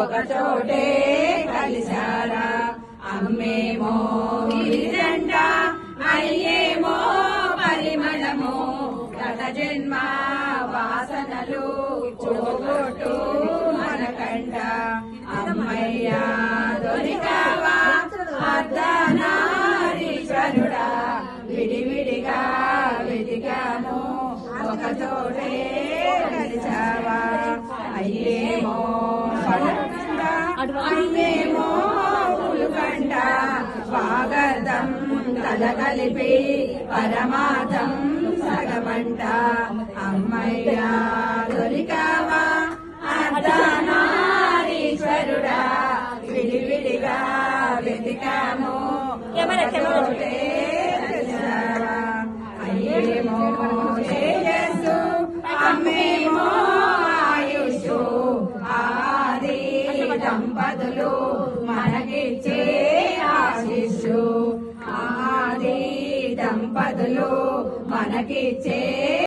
ఒక చోటే కలిశారా అమ్మేమో గిరిజంట అయ్యేమో పరిమళము. గత జన్మ వాసనలు పోగొట్టు మనకంట అమ్మయ్యా దొరికావా అర్ధనారీశ్వరుడా. విడివిడిగా వెతికాము ఒక పులుకంట స్వాగతం కలగలిపి పరమాతం సగమంట. అమ్మయ్య దొరికావా? అర్ధనారీశ్వరుడా విడివిడిగా వెతికాము. అయ్యేమో తేజస్సు అమ్మేమో దంపతులు మనకిచ్చే ఆశిషు ఆది దంపతులు మనకిచ్చే